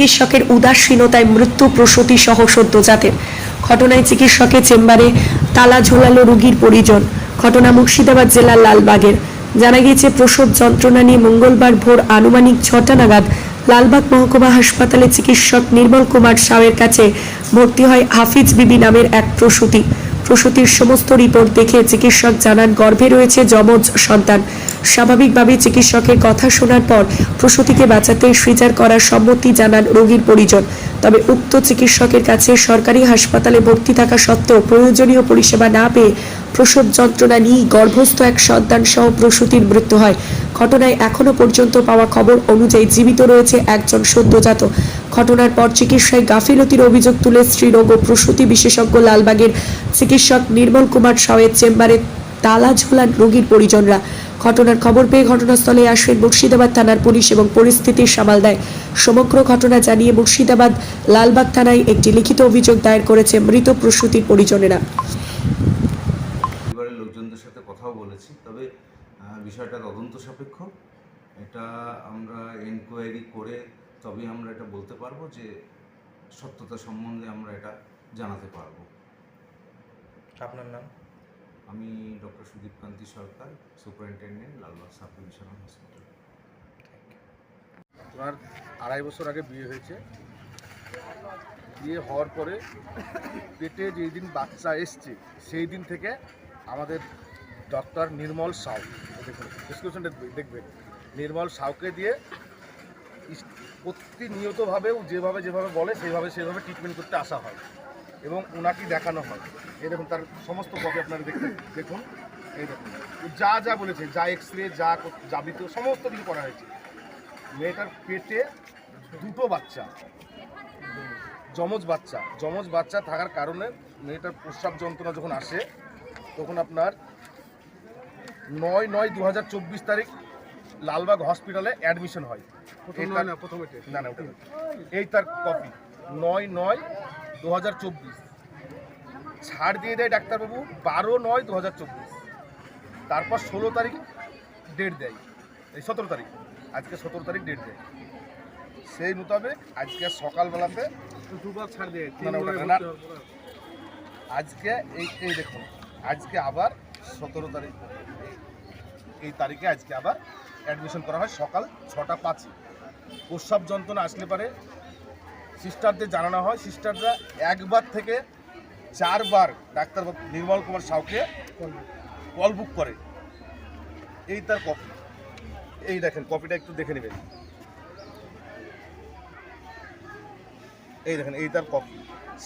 চিকিৎসকের উদাসীনতায় মৃত্যু প্রসূতি সহ সদ্যজাতের। ঘটনায় চিকিৎসকের চেম্বারে তালা ঝোলালো রোগীর পরিজন। ঘটনা মুর্শিদাবাদ জেলার লালবাগের। জানা গিয়েছে, প্রসব যন্ত্রণা নিয়ে মঙ্গলবার ভোর আনুমানিক ছটা নাগাদ লালবাগ মহকুমা হাসপাতালে চিকিৎসক নির্মল কুমার সাউয়ের কাছে ভর্তি হয় হাফিজ বিবি নামের এক প্রসূতি। প্রসূতির সমস্ত রিপোর্ট দেখে চিকিৎসক জানান, গর্ভে রয়েছে যমজ সন্তান। স্বাভাবিকভাবে চিকিৎসকের কথা শোনার পর প্রসূতিকে বাঁচাতে সিজার করার সম্মতি জানান রোগীর পরিজন। তবে উক্ত চিকিৎসকের কাছে সরকারি হাসপাতালে ভর্তি থাকা সত্ত্বেও প্রয়োজনীয় পরিষেবা না পেয়ে প্রসব যন্ত্রণা নিয়েই গর্ভস্থ এক সন্তান সহ প্রসূতির মৃত্যু হয়। ঘটনায় এখনও পর্যন্ত পাওয়া খবর অনুযায়ী জীবিত রয়েছে একজন সদ্যজাত। ঘটনার পর চিকিৎসায় গাফিলতির অভিযোগ তুলে স্ত্রীরোগ ও প্রসূতি বিশেষজ্ঞ লালবাগের চিকিৎসক নির্মল কুমার সাউয়ের চেম্বারে তালা ঝোলান রোগীর পরিজনরা। ঘটনার খবর পেয়ে ঘটনাস্থলে আসেন মুর্শিদাবাদ থানার পুলিশ এবং পরিস্থিতি সামাল দেয়। সমগ্র ঘটনা জানিয়ে মুর্শিদাবাদ লালবাগ থানায় একটি লিখিত অভিযোগ দায়ের করেছে মৃত প্রসূতির পরিজনেরা। পরিবারের লোকজনদের সাথে কথাও বলেছি তবে বিষয়টা তদন্ত সাপেক্ষ। এটা আমরা এনকোয়ারি করে তবেই আমরা এটা বলতে পারব যে সত্যতা সম্বন্ধে আমরা এটা জানাতে পারব। আপনার নাম? আমি doctor Sudip Kanti Sarkar, superintendent, Lalbagh sub divisional hospital. ওনার আড়াই বছর আগে বিয়ে হয়েছে। বিয়ে হওয়ার পরে পেটে যেই দিন বাচ্চা এসছে, সেই দিন থেকে আমাদের ডক্টর নির্মল সাউ দেখুন ডিসক্রিপশনটা দেখবেন। নির্মল সাউকে দিয়ে প্রতিনিয়তভাবেও যেভাবে যেভাবে বলে, সেইভাবে সেইভাবে ট্রিটমেন্ট করতে আসা হয়। এবং ওনাকে দেখানো হয়। এই দেখুন তার সমস্ত কপি আপনারা দেখুন দেখুন। এই দেখুন যা যা বলেছে যা এক্স রে যা যাবিত সমস্ত কিছু করা হয়েছে। মেয়েটার পেটে দুটো বাচ্চা যমজ বাচ্চা। যমজ বাচ্চা থাকার কারণে মেয়েটার প্রস্রাব যন্ত্রণা যখন আসে তখন আপনার নয় নয় দু হাজার চব্বিশ তারিখ লালবাগ হসপিটালে অ্যাডমিশন হয়। না না ওটা না। এই তার কপি নয় নয় দু হাজার চব্বিশ। ছাড় দিয়ে দেয় ডাক্তারবাবু বারো নয় দু হাজার চব্বিশ। তারপর ষোলো তারিখ ডেট দেয়। এই সতেরো তারিখ আজকে সতেরো তারিখ ডেট দেয়। সেই মোতাবেক আজকে সকালবেলাতে দুবার ছাড় দিয়ে না। আজকে এই এই দেখুন আজকে আবার সতেরো তারিখ। এই- এই তারিখে আজকে আবার অ্যাডমিশন করা হয় সকাল ছটা পাঁচে। প্রস্রাব যন্ত্রণা আসলে পারে সিস্টারদের জানানো হয়। সিস্টাররা একবার থেকে চারবার ডাক্তার নির্মল কুমার সাউকে কল বুক করে। এই তার কপি এই দেখেন কপিটা একটু দেখে নেবেন। এই দেখেন, এই তার কপি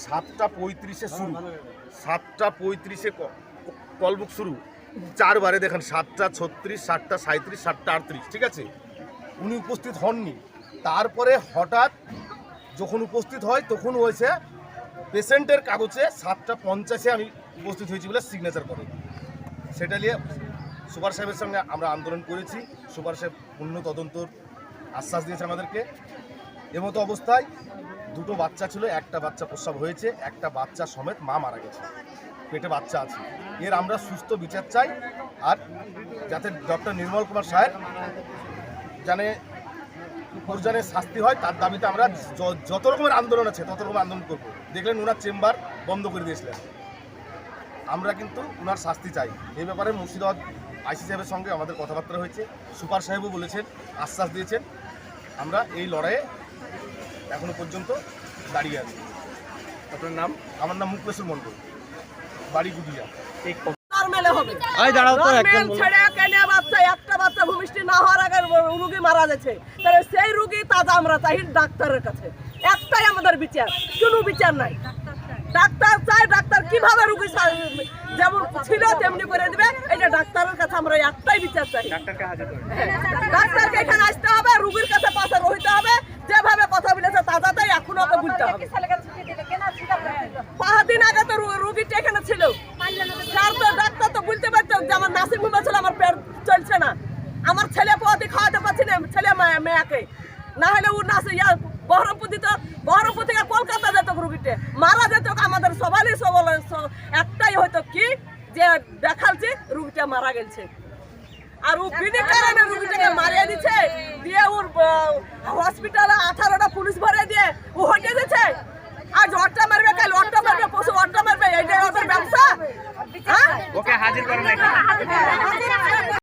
সাতটা পঁয়ত্রিশে শুরু। সাতটা পঁয়ত্রিশে কল বুক শুরু। চারবারে দেখেন, সাতটা ছত্রিশ, সাতটা সাঁত্রিশ সাতটা আটত্রিশ, ঠিক আছে? উনি উপস্থিত হননি। তারপরে হঠাৎ যখন উপস্থিত হয়, তখন হয়েছে পেশেন্টের কাগজে সাতটা পঞ্চাশে আমি উপস্থিত হয়েছি বলে সিগনেচার করে। সেটা নিয়ে সুপার সাহেবের সঙ্গে আমরা আন্দোলন করেছি। সুপার সাহেব পূর্ণ তদন্তর আশ্বাস দিয়েছে আমাদেরকে। এমতো অবস্থায় দুটো বাচ্চা ছিল, একটা বাচ্চা প্রস্রাব হয়েছে, একটা বাচ্চা সমেত মা মারা গেছে। পেটে বাচ্চা আছে। এর আমরা সুস্থ বিচার চাই আর যাতে ডক্টর নির্মল কুমার সাহেব জানে পরিজনের শাস্তি হয় তার দাবিতে আমরা য- যত রকমের আন্দোলন আছে তত রকমের আন্দোলন করব। দেখলেন ওনার চেম্বার বন্ধ করে দিয়েছিলেন। আমরা কিন্তু ওনার শাস্তি চাই। এই ব্যাপারে মুর্শিদাবাদ আইসি সাহেবের সঙ্গে আমাদের কথাবার্তা হয়েছে। সুপার সাহেবও বলেছেন আশ্বাস দিয়েছেন। আমরা এই লড়াইয়ে এখনও পর্যন্ত দাঁড়িয়ে আছি। আপনার নাম? আমার নাম মুক্তেশ্বর মণ্ডল। বাড়ি গুদিয়া। এই দাঁড়াও তো একজন বাচ্চা ভূমিষ্ঠি না হওয়ার আগে রুগী মারা গেছে। তাহলে সেই রুগী তাজা আমরা চাই ডাক্তারের কাছে। একটাই আমাদের বিচার কোনো বিচার নাই। ডাক্তার চাই ডাক্তার কীভাবে রুগী যেমন ছিল তেমনি করে দিবে। এটা ডাক্তারের কাছে আমরা একটাই বিচার চাই। ডাক্তারকে হাজির করুন। ডাক্তারকে এখানে আসতে হবে রুগীর কাছে পাশে রইতে হবে। যেভাবে কথা বলেছে তাজাটাই এখনও ওকে বলতে হবে। পাঁচ দিন আগে তো রু- রুগীটা এখানে ছিল স্যার তো ডাক্তার তো বলতে পারতো যে আমার নাসিক মুম্বা ছিল আমার পেট চলছে না আমার ছেলে পোয়াতে খাওয়াতে পারছি না ছেলে মেয়ে- মেয়েকে। না হলে ও না বহরমপুর দিত বহরমপুর থেকে কলকাতা যেত রুগীতে মারা যেত আমাদের সবারই সবল একটাই হয়তো কি যে দেখালছি রুগীটা মারা গেছে আর ও বিনে কারণে রুগীটাকে মারিয়ে দিচ্ছে দিয়ে ওর হসপিটালে আঠারোটা পুলিশ